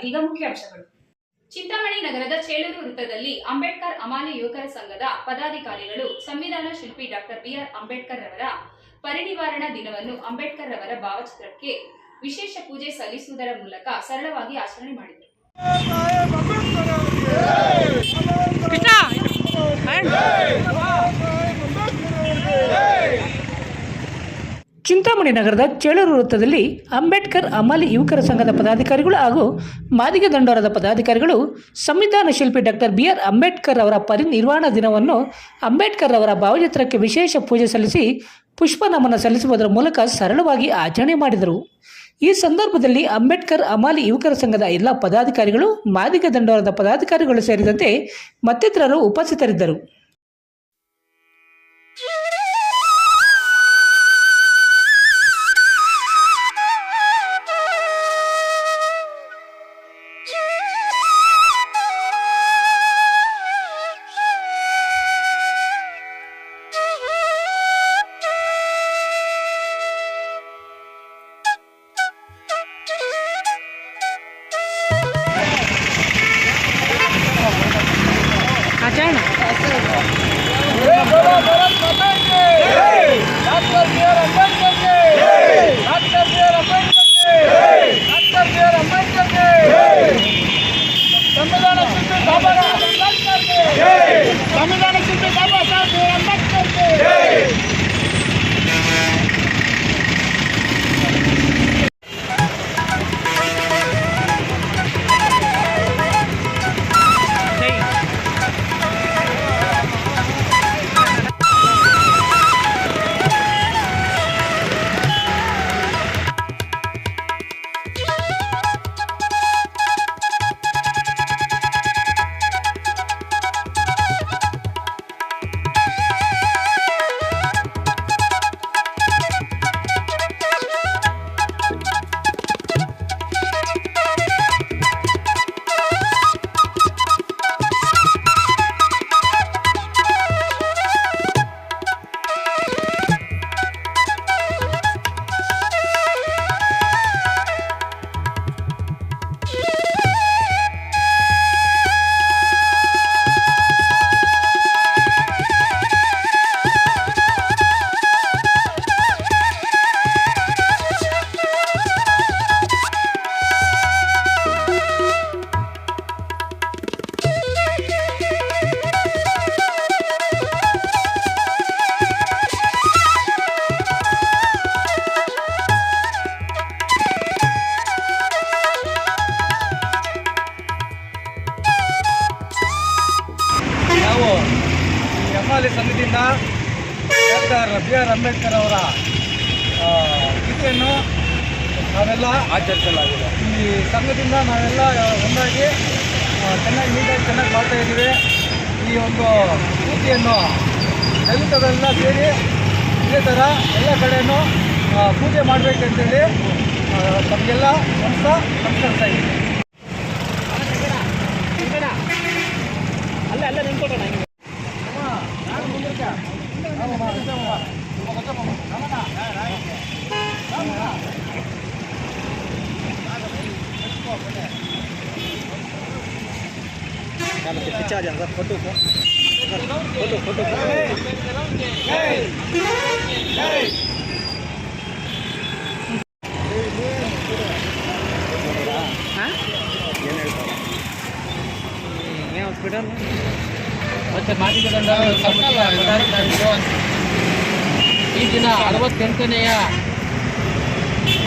ಇದೀಗ ಮುಖ್ಯಾಂಶಗಳು ಚಿಂತಾಮಣಿ ನಗರದ ಚೇಳೂರು ವೃತ್ತದಲ್ಲಿ ಅಂಬೇಡ್ಕರ್ ಅಮಾನ್ಯ ಯುವಕರ ಸಂಘದ ಪದಾಧಿಕಾರಿಗಳು ಸಂವಿಧಾನ ಶಿಲ್ಪಿ ಡಾಕ್ಟರ್ ಬಿಆರ್ ಅಂಬೇಡ್ಕರ್ ರವರ ಪರಿನಿವಾರಣ ದಿನವನ್ನು ಅಂಬೇಡ್ಕರ್ ರವರ ಭಾವಚಿತ್ರಕ್ಕೆ ವಿಶೇಷ ಪೂಜೆ ಸಲ್ಲಿಸುವುದರ ಮೂಲಕ ಸರಳವಾಗಿ ಆಚರಣೆ ಮಾಡಿದರು. ಚಿಂತಾಮಣಿ ನಗರದ ಚೇಳೂರು ವೃತ್ತದಲ್ಲಿ ಅಂಬೇಡ್ಕರ್ ಅಮಾಲಿ ಯುವಕರ ಸಂಘದ ಪದಾಧಿಕಾರಿಗಳು ಹಾಗೂ ಮಾದಿಗ ದಂಡೋರದ ಪದಾಧಿಕಾರಿಗಳು, ಸಂವಿಧಾನ ಶಿಲ್ಪಿ ಡಾಕ್ಟರ್ ಬಿ ಆರ್ ಅಂಬೇಡ್ಕರ್ ಅವರ ಪರಿನಿರ್ವಾಣ ದಿನವನ್ನು ಅಂಬೇಡ್ಕರ್ ಅವರ ಭಾವಚಿತ್ರಕ್ಕೆ ವಿಶೇಷ ಪೂಜೆ ಸಲ್ಲಿಸಿ ಪುಷ್ಪ ನಮನ ಸಲ್ಲಿಸುವುದರ ಮೂಲಕ ಸರಳವಾಗಿ ಆಚರಣೆ ಮಾಡಿದರು. ಈ ಸಂದರ್ಭದಲ್ಲಿ ಅಂಬೇಡ್ಕರ್ ಅಮಾಲಿ ಯುವಕರ ಸಂಘದ ಎಲ್ಲ ಪದಾಧಿಕಾರಿಗಳು, ಮಾದಿಗ ದಂಡೋರದ ಪದಾಧಿಕಾರಿಗಳು ಸೇರಿದಂತೆ ಮತ್ತಿತರರು ಉಪಸ್ಥಿತರಿದ್ದರು. ಆಚರಣ ಸಂವಿಧಾನ ಶಿಲ್ಪಿ ಬಾಬಾ ಸಾಹೇಬ್ ಅಂಬೇಡ್ಕರ್ಗೆ ಸಂವಿಧಾನ ಶಿಲ್ಪಿ ಬಾಬಾ ಬಿ ಆರ್ ಅಂಬೇಡ್ಕರ್ ಅವರ ಗೀತೆಯನ್ನು ನಾವೆಲ್ಲ ಆಚರಿಸಲಾಗಿದೆ. ಈ ಸಂಘದಿಂದ ನಾವೆಲ್ಲ ಒಂದಾಗಿ ಚೆನ್ನಾಗಿ ನೀಟಾಗಿ ಚೆನ್ನಾಗಿ ಮಾಡ್ತಾ ಇದ್ದೀವಿ. ಈ ಒಂದು ಗೀತೆಯನ್ನು ದಲಿತರೆಲ್ಲ ಸೇರಿ ಇದೇ ಥರ ಎಲ್ಲ ಕಡೆಯೂ ಪೂಜೆ ಮಾಡಬೇಕಂತೇಳಿ ನಮಗೆಲ್ಲ ಸಂತ ನಮಸ್ಕರಿಸ್ತಾ ಇದ್ದೀವಿ ಮತ್ತೆ ಪಿಚ್ಚಾ ಜನ ಸರ್ ಫೋಟೋ ಫೋಟೋ ಫೋಟೋ ಏನು ಹಾಸ್ಪಿಟಲ್ ಮತ್ತೆ ಮಾತಿಗಡಂಡ ಈ ದಿನ ಅರವತ್ತೆಂಟನೆಯ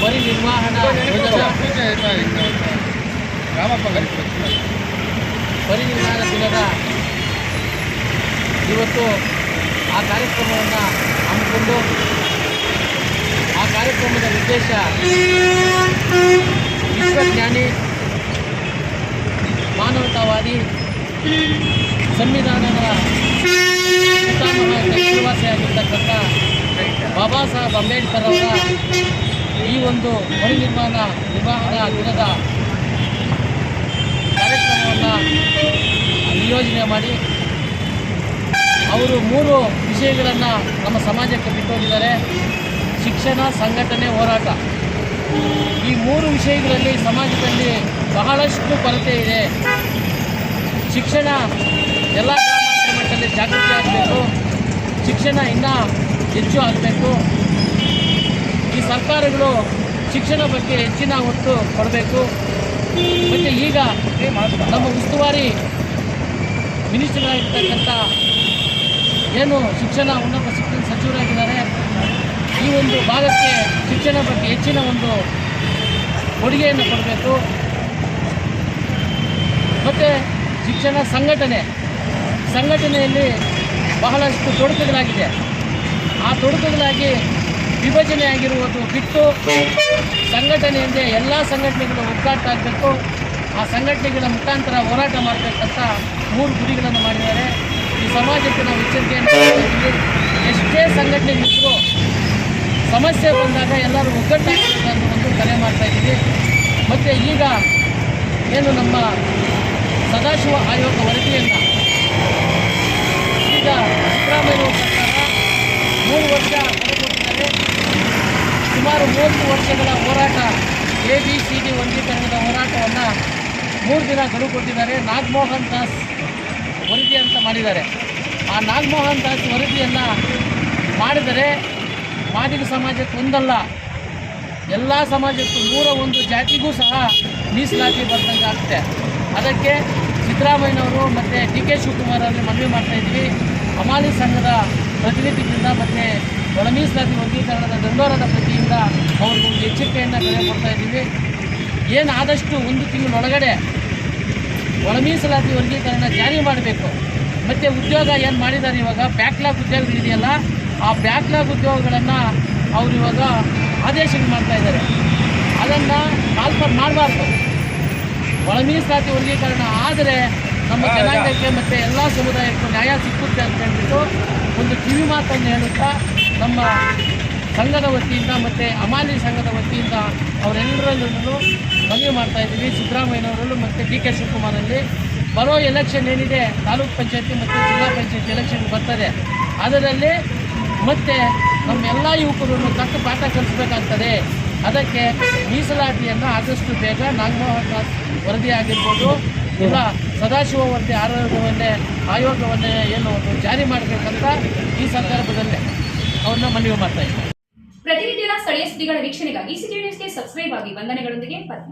ಪರಿನಿರ್ವಹಣಾ ಯೋಜನಾ ಗ್ರಾಮ ಪಂಚಾಯತ್ ಪರಿನಿರ್ವಾಹಣಾ ದಿನದ ಇವತ್ತು ಆ ಕಾರ್ಯಕ್ರಮವನ್ನು ಹಮ್ಮಿಕೊಂಡು ಆ ಕಾರ್ಯಕ್ರಮದ ಉದ್ದೇಶ ವಿಶ್ವಜ್ಞಾನಿ ಮಾನವತಾವಾದಿ ಸಂವಿಧಾನದ ಪಿತಾಮಹ ಹೆಸರುವಾಸಿಯಾಗಿರ್ತಕ್ಕಂಥ ಬಾಬಾ ಸಾಹೇಬ್ ಅಂಬೇಡ್ಕರ್ ಅವರ ಈ ಒಂದು ಪರಿನಿರ್ಮಾಣ ನಿರ್ವಹಣಾ ದಿನದ ಕಾರ್ಯಕ್ರಮವನ್ನು ನಿಯೋಜನೆ ಮಾಡಿ ಅವರು ಮೂರು ವಿಷಯಗಳನ್ನು ನಮ್ಮ ಸಮಾಜಕ್ಕೆ ಬಿಟ್ಟೋಗಿದ್ದಾರೆ. ಶಿಕ್ಷಣ, ಸಂಘಟನೆ, ಹೋರಾಟ. ಈ ಮೂರು ವಿಷಯಗಳಲ್ಲಿ ಸಮಾಜದಲ್ಲಿ ಬಹಳಷ್ಟು ಕೊರತೆ ಇದೆ. ಶಿಕ್ಷಣ ಎಲ್ಲ ಮಟ್ಟದಲ್ಲಿ ಜಾಗೃತಿ ಆಗಬೇಕು. ಶಿಕ್ಷಣ ಇನ್ನೂ ಹೆಚ್ಚು ಆಗಬೇಕು. ಈ ಸರ್ಕಾರಗಳು ಶಿಕ್ಷಣ ಬಗ್ಗೆ ಹೆಚ್ಚಿನ ಒತ್ತು ಕೊಡಬೇಕು. ಮತ್ತು ಈಗ ನಮ್ಮ ಉಸ್ತುವಾರಿ ಮಿನಿಸ್ಟರ್ ಆಗಿರ್ತಕ್ಕಂಥ ಏನು ಶಿಕ್ಷಣ, ಉನ್ನತ ಶಿಕ್ಷಣ ಸಚಿವರಾಗಿದ್ದಾರೆ. ಈ ಒಂದು ಭಾಗಕ್ಕೆ ಶಿಕ್ಷಣ ಬಗ್ಗೆ ಹೆಚ್ಚಿನ ಒಂದು ಕೊಡುಗೆಯನ್ನು ಕೊಡಬೇಕು. ಮತ್ತು ಶಿಕ್ಷಣ ಸಂಘಟನೆ, ಸಂಘಟನೆಯಲ್ಲಿ ಬಹಳಷ್ಟು ತೊಡಕುಗಳಾಗಿದೆ. ಆ ತೊಡಕುಗಳಾಗಿ ವಿಭಜನೆ ಆಗಿರುವುದು ಬಿಟ್ಟು ಸಂಘಟನೆಯಿಂದ ಎಲ್ಲ ಸಂಘಟನೆಗಳು ಒಗ್ಗಾಟ ಆಗಬೇಕು. ಆ ಸಂಘಟನೆಗಳ ಮುಖಾಂತರ ಹೋರಾಟ ಮಾಡಬೇಕಂತ ಮೂರು ಗುರಿಗಳನ್ನು ಮಾಡಿದ್ದಾರೆ. ಈ ಸಮಾಜಕ್ಕೆ ನಾವು ಎಚ್ಚರಿಕೆಯನ್ನು ಎಷ್ಟೇ ಸಂಘಟನೆ ಎಷ್ಟೇ ಸಂಘಟನೆಗಳಿದ್ರು ಸಮಸ್ಯೆ ಬಂದಾಗ ಎಲ್ಲರೂ ಒಗ್ಗಟ್ಟಾಗಬೇಕು ಒಂದು ಕರೆ ಮಾಡ್ತಾ ಇದ್ದೀವಿ. ಮತ್ತು ಈಗ ಏನು ನಮ್ಮ ಸದಾಶಿವ ಆಯೋಗ ವರದಿಯನ್ನು ಈಗ ಸಿದ್ದರಾಮಯ್ಯ ಮೂರು ವರ್ಷ ಸುಮಾರು ಮೂವತ್ತು ವರ್ಷಗಳ ಹೋರಾಟ ಎ ಬಿ ಸಿ ಡಿ ವರ್ಗೀಕರಣದ ಹೋರಾಟವನ್ನು ಮೂರು ದಿನ ಕೊಟ್ಟಿದ್ದಾರೆ. ನಾಗಮೋಹನ್ ದಾಸ್ ವರದಿ ಅಂತ ಮಾಡಿದ್ದಾರೆ. ಆ ನಾಗಮೋಹನ್ ದಾಸ್ ವರದಿಯನ್ನು ಮಾಡಿದರೆ ಮಾದಿಗ ಸಮಾಜಕ್ಕೆ ಒಂದಲ್ಲ, ಎಲ್ಲ ಸಮಾಜಕ್ಕೂ ನೂರ ಒಂದು ಜಾತಿಗೂ ಸಹ ಮೀಸಲಾತಿ ಬರ್ದಂಗೆ ಆಗುತ್ತೆ. ಅದಕ್ಕೆ ಸಿದ್ದರಾಮಯ್ಯನವರು ಮತ್ತು ಡಿ ಕೆ ಶಿವಕುಮಾರ್ ಅವರಲ್ಲಿ ಮನವಿ ಮಾಡ್ತಾಯಿದ್ವಿ ಅಮಾಲಿ ಸಂಘದ ಪ್ರತಿನಿಧಿಗಳಿಂದ ಮತ್ತು ಒಳ ಮೀಸಲಾತಿ ವರ್ಗೀಕರಣದ ದಂಡೋರದ ಪ್ರತಿಯಿಂದ ಅವ್ರಿಗೆ ಒಂದು ಎಚ್ಚರಿಕೆಯನ್ನು ಕರೆ ಕೊಡ್ತಾ ಇದ್ದೀವಿ. ಏನು ಆದಷ್ಟು ಒಂದು ತಿಂಗಳೊಳಗಡೆ ಒಳ ಮೀಸಲಾತಿ ವರ್ಗೀಕರಣ ಜಾರಿ ಮಾಡಬೇಕು. ಮತ್ತು ಉದ್ಯೋಗ ಏನು ಮಾಡಿದ್ದಾರೆ ಇವಾಗ? ಬ್ಯಾಕ್ಲಾಗ್ ಉದ್ಯೋಗಗಳಿದೆಯಲ್ಲ ಆ ಬ್ಯಾಕ್ಲಾಗ್ ಉದ್ಯೋಗಗಳನ್ನು ಅವರು ಇವಾಗ ಆದೇಶಗಳು ಮಾಡ್ತಾ ಇದ್ದಾರೆ. ಅದನ್ನು ಕಾಲ್ಪರ್ ಮಾಡಬಾರ್ದು. ಒಳ ಮೀಸಲಾತಿ ವರ್ಗೀಕರಣ ಆದರೆ ನಮ್ಮ ಜನಾಂಗಕ್ಕೆ ಮತ್ತು ಎಲ್ಲ ಸಮುದಾಯಕ್ಕೂ ನ್ಯಾಯ ಸಿಕ್ಕುತ್ತೆ ಅಂತ ಹೇಳ್ಬಿಟ್ಟು ಒಂದು ಕಿವಿ ಮಾತನ್ನು ಹೇಳುತ್ತಾ ನಮ್ಮ ಸಂಘದ ವತಿಯಿಂದ ಮತ್ತು ಅಮಾಲಿ ಸಂಘದ ವತಿಯಿಂದ ಅವರೆಲ್ಲರಲ್ಲೂ ಮನವಿ ಮಾಡ್ತಾ ಇದ್ದೀವಿ. ಸಿದ್ದರಾಮಯ್ಯನವರಲ್ಲೂ ಮತ್ತು ಡಿ ಕೆ ಶಿವಕುಮಾರಲ್ಲಿ ಬರೋ ಎಲೆಕ್ಷನ್ ಏನಿದೆ, ತಾಲೂಕ್ ಪಂಚಾಯತಿ ಮತ್ತು ಜಿಲ್ಲಾ ಪಂಚಾಯತಿ ಎಲೆಕ್ಷನ್ ಬರ್ತದೆ. ಅದರಲ್ಲಿ ಮತ್ತೆ ನಮ್ಮೆಲ್ಲ ಯುವಕರನ್ನು ತಕ್ಕ ಪಾಠ ಕಲಿಸ್ಬೇಕಾಗ್ತದೆ. ಅದಕ್ಕೆ ಮೀಸಲಾತಿಯನ್ನು ಆದಷ್ಟು ಬೇಗ ನಾಗಮೋಹನ್ ದಾಸ್ ವರದಿ ಆಗಿರ್ಬೋದು, ಇಲ್ಲ ಸದಾಶಿವ ವರದಿ ಆಯೋಗವನ್ನೇ ಆಯೋಗವನ್ನೇ ಏನು ಜಾರಿ ಮಾಡಬೇಕಂತ ಈ ಸಂದರ್ಭದಲ್ಲಿ. ಅವ್ರನ್ನ ಮನವಿ ಮಾಡ್ತಾ ಇದ್ದಾರೆ. ಪ್ರತಿನಿತ್ಯದ ಸ್ಥಳೀಯ ಸುದ್ದಿಗಳ ವೀಕ್ಷಣೆಗಾಗಿ ಸಿಟಿ ನ್ಯೂಸ್ಗೆ ಸಬ್ಸ್ಕ್ರೈಬ್ ಆಗಿ ವಂದನೆಗಳೊಂದಿಗೆ ಪದ್ಮ.